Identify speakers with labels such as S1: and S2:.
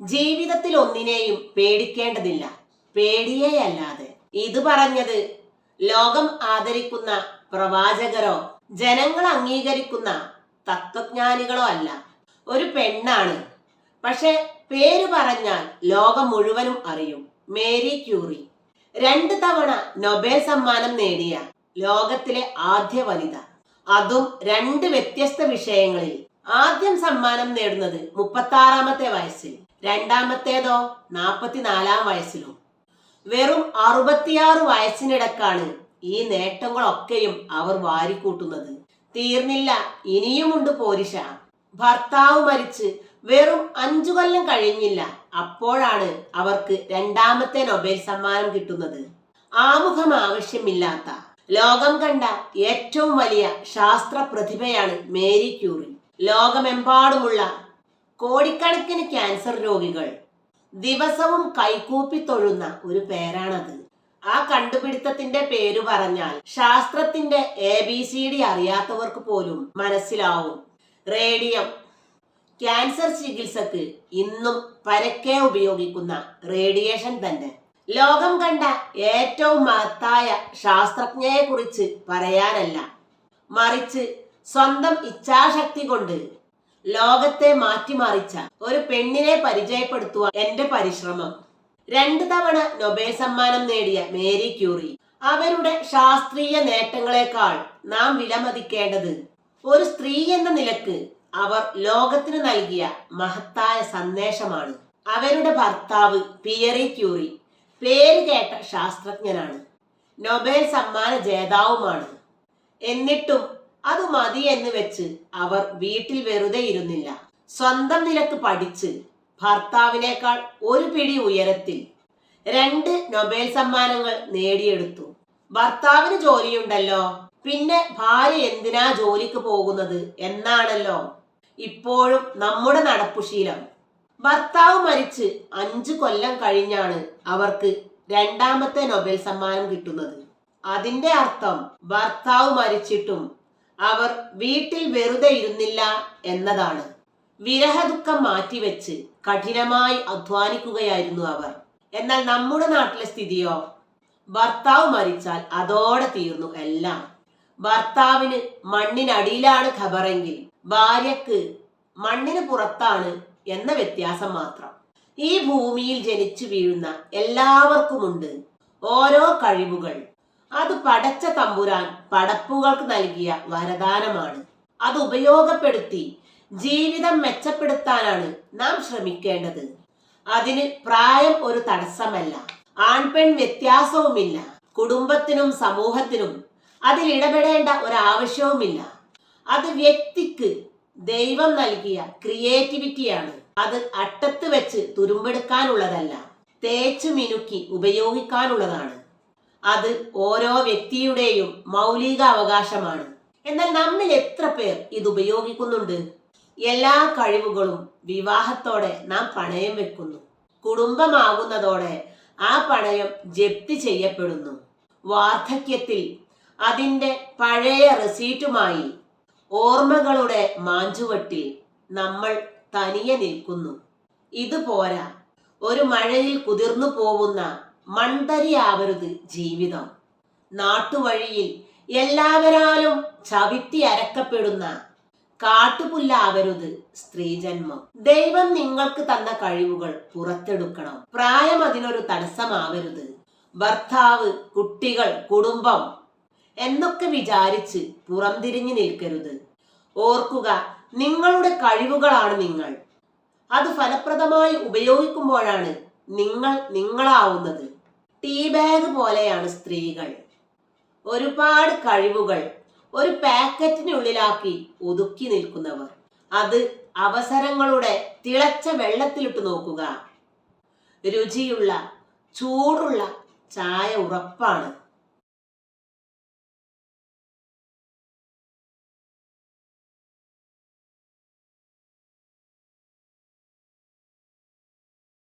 S1: ജീവിതത്തിൽ ഒന്നിനെയും പേടിക്കേണ്ടതില്ല. പേടിയേ അല്ലാതെ ഇത് പറഞ്ഞത് ലോകം ആദരിക്കുന്ന പ്രവാചകരോ ജനങ്ങൾ അംഗീകരിക്കുന്ന തത്വജ്ഞാനികളോ അല്ല. ഒരു പെണ്ണാണ്. പക്ഷെ പേര് പറഞ്ഞാൽ ലോകം മുഴുവനും അറിയും. Marie Curie. രണ്ട് തവണ നൊബേൽ സമ്മാനം നേടിയ ലോകത്തിലെ ആദ്യ വനിത. അതും രണ്ട് വ്യത്യസ്ത വിഷയങ്ങളിൽ. ആദ്യം സമ്മാനം നേടുന്നത് മുപ്പത്താറാമത്തെ വയസ്സിൽ. രണ്ടാമത്തേതോ നാൽപ്പത്തിനാലാം വയസ്സിലും. വെറും അറുപത്തിയാറ് വയസ്സിനിടക്കാണ് ഈ നേട്ടങ്ങളൊക്കെയും അവർ വാരിക്കൂട്ടുന്നത്. തീർന്നില്ല ഇനിയുമുണ്ട് പോരിശ. ഭർത്താവ് മരിച്ച് വെറും അഞ്ചു കൊല്ലം കഴിഞ്ഞില്ല അപ്പോഴാണ് അവർക്ക് രണ്ടാമത്തെ നൊബേൽ സമ്മാനം കിട്ടുന്നത്. ആമുഖം ആവശ്യമില്ലാത്ത ലോകം കണ്ട ഏറ്റവും വലിയ ശാസ്ത്ര പ്രതിഭയാണ് മേരി ക്യൂറി ലോകമെമ്പാടുമുള്ള കോടിക്കണക്കിന് ക്യാൻസർ രോഗികൾ ദിവസവും കൈകൂപ്പി തൊഴുന്ന ഒരു പേരാണത്. ആ കണ്ടുപിടുത്തത്തിന്റെ പേര് പറഞ്ഞാൽ ശാസ്ത്രത്തിന്റെ എ ബി സി ഡി അറിയാത്തവർക്ക് പോലും മനസ്സിലാവും. റേഡിയം. ക്യാൻസർ ചികിത്സക്ക് ഇന്നും പരക്കെ ഉപയോഗിക്കുന്ന റേഡിയേഷൻ തന്നെ. ലോകം കണ്ട ഏറ്റവും മഹത്തായ ശാസ്ത്രജ്ഞയെ കുറിച്ച് പറയാനല്ല. മറിച്ച് സ്വന്തം ഇച്ഛാശക്തി കൊണ്ട് ലോകത്തെ മാറ്റിമറിച്ച ഒരു പെണ്ണിനെ പരിചയപ്പെടുത്തുക എന്റെ പരിശ്രമം. രണ്ട് തവണ നൊബേൽ സമ്മാനം നേടിയ മേരി ക്യൂറി. അവരുടെ ശാസ്ത്രീയ നേട്ടങ്ങളെക്കാൾ നാം വിലമതിക്കേണ്ടത്. ഒരു സ്ത്രീ എന്ന നിലയ്ക്ക് അവർ ലോകത്തിന് നൽകിയ മഹത്തായ സന്ദേശമാണ്. അവരുടെ ഭർത്താവ് പിയറി ക്യൂറി പേര് കേട്ട ശാസ്ത്രജ്ഞനാണ്. നൊബേൽ സമ്മാന ജേതാവുമാണ്. എന്നിട്ടും അത് മതി എന്ന് വെച്ച് അവർ വീട്ടിൽ വെറുതെ ഇരുന്നില്ല. സ്വന്തം നിലയ്ക്ക് പഠിച്ച് ഭർത്താവിനേക്കാൾ ഒരു പിടി ഉയരത്തിൽ രണ്ട് നൊബേൽ സമ്മാനങ്ങൾ നേടിയെടുത്തു. ഭർത്താവിന് ജോലിയുണ്ടല്ലോ. പിന്നെ ഭാര്യ എന്തിനാ ജോലിക്ക് പോകുന്നത് എന്നാണല്ലോ ഇപ്പോഴും നമ്മുടെ നടപ്പുശീലം ഭർത്താവ് മരിച്ച് അഞ്ചു കൊല്ലം കഴിഞ്ഞാണ് അവർക്ക് രണ്ടാമത്തെ നൊബേൽ സമ്മാനം കിട്ടുന്നത്. അതിന്റെ അർത്ഥം ഭർത്താവ് മരിച്ചിട്ടും അവർ വീട്ടിൽ വെറുതെ ഇരുന്നില്ല എന്നതാണ്. വിരഹദുഃഖം മാറ്റിവെച്ച് കഠിനമായി അധ്വാനിക്കുകയായിരുന്നു അവർ. എന്നാൽ നമ്മുടെ നാട്ടിലെ സ്ഥിതിയോ? ഭർത്താവ് മരിച്ചാൽ അതോടെ തീർന്നു എല്ലാം. ഭർത്താവിന് മണ്ണിനടിയിലാണ് ഖബറെങ്കിൽ ഭാര്യക്ക് മണ്ണിന് പുറത്താണ് എന്ന വ്യത്യാസം മാത്രം. ഈ ഭൂമിയിൽ ജനിച്ചു വീഴുന്ന എല്ലാവർക്കുമുണ്ട് ഓരോ കഴിവുകൾ. അത് പടച്ച തമ്പുരാൻ പടപ്പുകൾക്ക് നൽകിയ വരദാനമാണ്. അത് ഉപയോഗപ്പെടുത്തി ജീവിതം മെച്ചപ്പെടുത്താനാണ് നാം ശ്രമിക്കേണ്ടത്. അതിന് പ്രായം ഒരു തടസ്സമല്ല. ആൺപെൺ വ്യത്യാസവുമില്ല. കുടുംബത്തിനും സമൂഹത്തിനും അതിൽ ഇടപെടേണ്ട ഒരാവശ്യവുമില്ല. അത് വ്യക്തിക്ക് ദൈവം നൽകിയ ക്രിയേറ്റിവിറ്റിയാണ്. അത് അട്ടത്ത് വെച്ച് തുരുമ്പെടുക്കാനുള്ളതല്ല. തേച്ചു മിനുക്കി ഉപയോഗിക്കാനുള്ളതാണ്. അത് ഓരോ വ്യക്തിയുടെയും മൗലിക അവകാശമാണ് എന്നാൽ നമ്മിൽ എത്ര പേർ ഇത് ഉപയോഗിക്കുന്നുണ്ട്? എല്ലാ കഴിവുകളും വിവാഹത്തോടെ നാം പണയം വെക്കുന്നു. കുടുംബമാകുന്നതോടെ ആ പണയം ജപ്തി ചെയ്യപ്പെടുന്നു. വാർദ്ധക്യത്തിൽ അതിന്റെ പഴയ റെസീറ്റുമായി ഓർമ്മകളുടെ മാഞ്ചുവട്ടിൽ നമ്മൾ തനിയെ നിൽക്കുന്നു. ഇതുപോരാ ഒരു മഴയിൽ കുതിർന്നു പോവുന്ന മൺതരിയാവരുത് ജീവിതം. നാട്ടുവഴിയിൽ എല്ലാവരാലും ചവിട്ടി അരക്കപ്പെടുന്ന കാട്ടുപുല്ലാവരുത് സ്ത്രീജന്മം. ദൈവം നിങ്ങൾക്ക് തന്ന കഴിവുകൾ പുറത്തെടുക്കണം. പ്രായം അതിനൊരു തടസ്സമാവരുത്. ഭർത്താവ് കുട്ടികൾ കുടുംബം എന്നൊക്കെ വിചാരിച്ച് പുറംതിരിഞ്ഞു നിൽക്കരുത്. ഓർക്കുക നിങ്ങളുടെ കഴിവുകളാണ് നിങ്ങൾ. അത് ഫലപ്രദമായി ഉപയോഗിക്കുമ്പോഴാണ് നിങ്ങൾ നിങ്ങളാവുന്നത്. ടീ ബാഗ് പോലെയാണ് സ്ത്രീകൾ. ഒരുപാട് കഴിവുകൾ. ഒരു പാക്കറ്റിനുള്ളിലാക്കി ഒതുക്കി നിൽക്കുന്നവർ. അത് അവസരങ്ങളുടെ തിളച്ച വെള്ളത്തിലിട്ട് നോക്കുക. രുചിയുള്ള ചൂടുള്ള ചായ ഉറപ്പാണ്.